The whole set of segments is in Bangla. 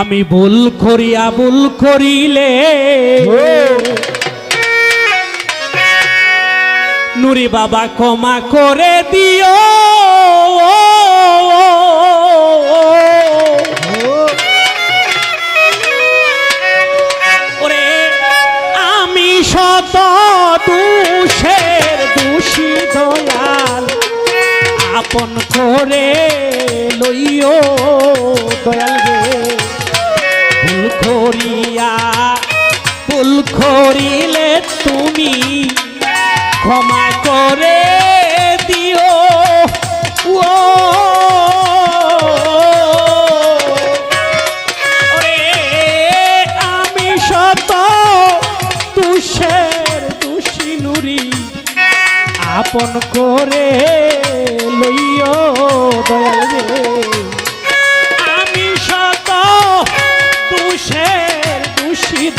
আমি ভুল করিয়া ভুল করিলে। নুরি বাবা ক্ষমা করে দিও। আমি দোষী আপন করে লইও দয়াল রে ভুল করিয়া ভুল তুমি ক্ষমা করে দিও। ও আমি শত তুষের দোষী নুরি, আপন করে লইও দয়াল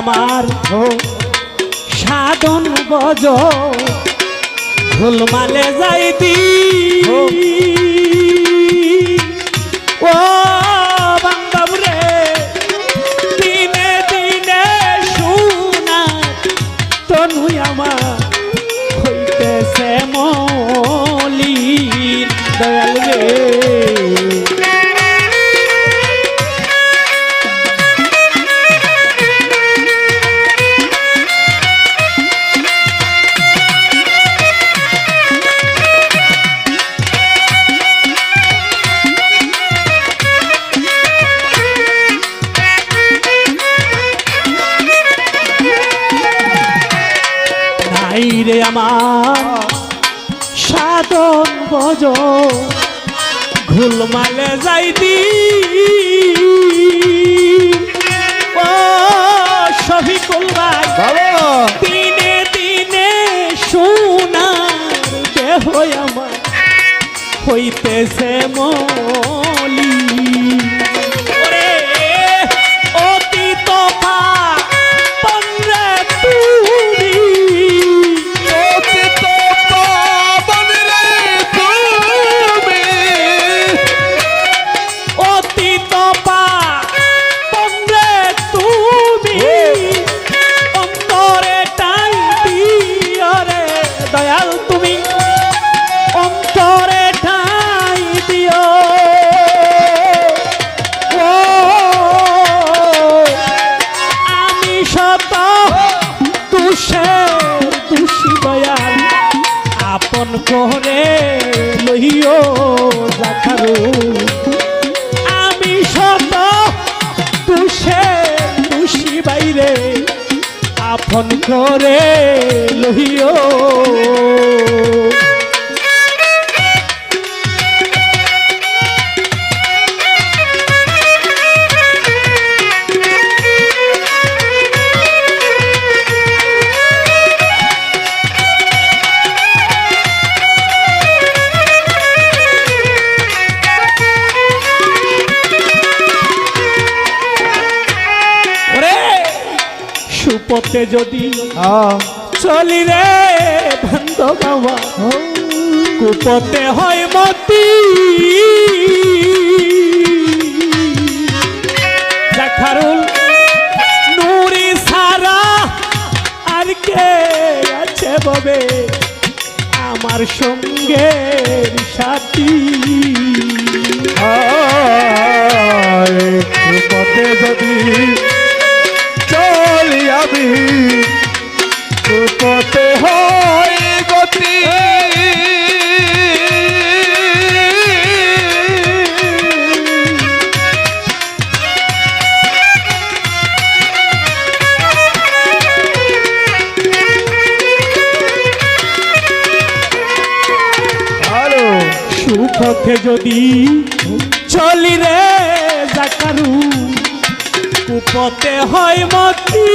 আমার সাধন বজ ঝুলমালে যাইতি। ও রে আমার সাধন বজ ঘুলমালে যাইতি ও ভাই বাবা দিনে দিনে সোনার দেহ আমার হইতেছে মলি লইও দেখারু আমি শত তুষে তুষি বাইরে আপন করে লইও। সুপথে যদি চলি রে ভান্দ গাওয়া কুপতে হয় মতি। দেখারুল নুরি সারা আর কে আছে ববে? আমার সঙ্গে সাথী। পথে যদি আমি পথে হয় গতি। সুপথে যদি চলি রে জাকারু। উপতে হয় মতি।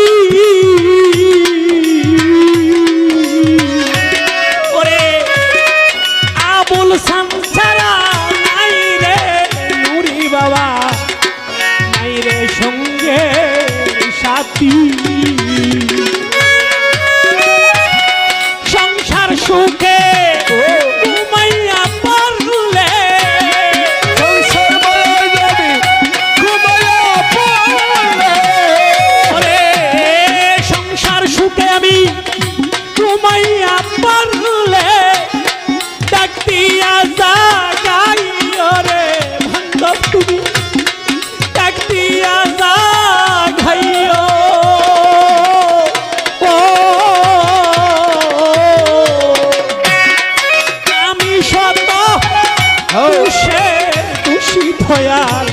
দয়াল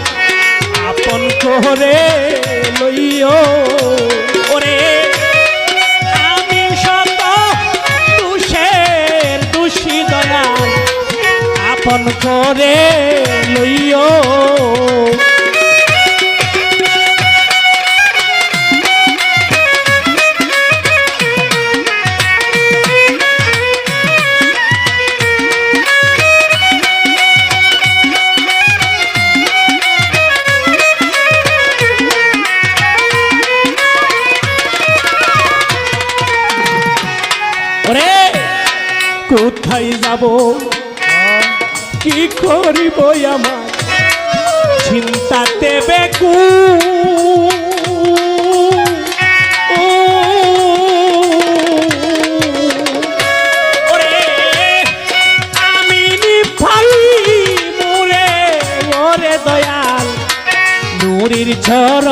আপন করে লইও। ওরে আমি সত দুষের দুষী দয়াল আপন করে লইও। কোথায় যাব? কি করিব আমার চিন্তাতে বেকু। দয়াল নুরির ঝড়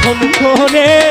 এখন করে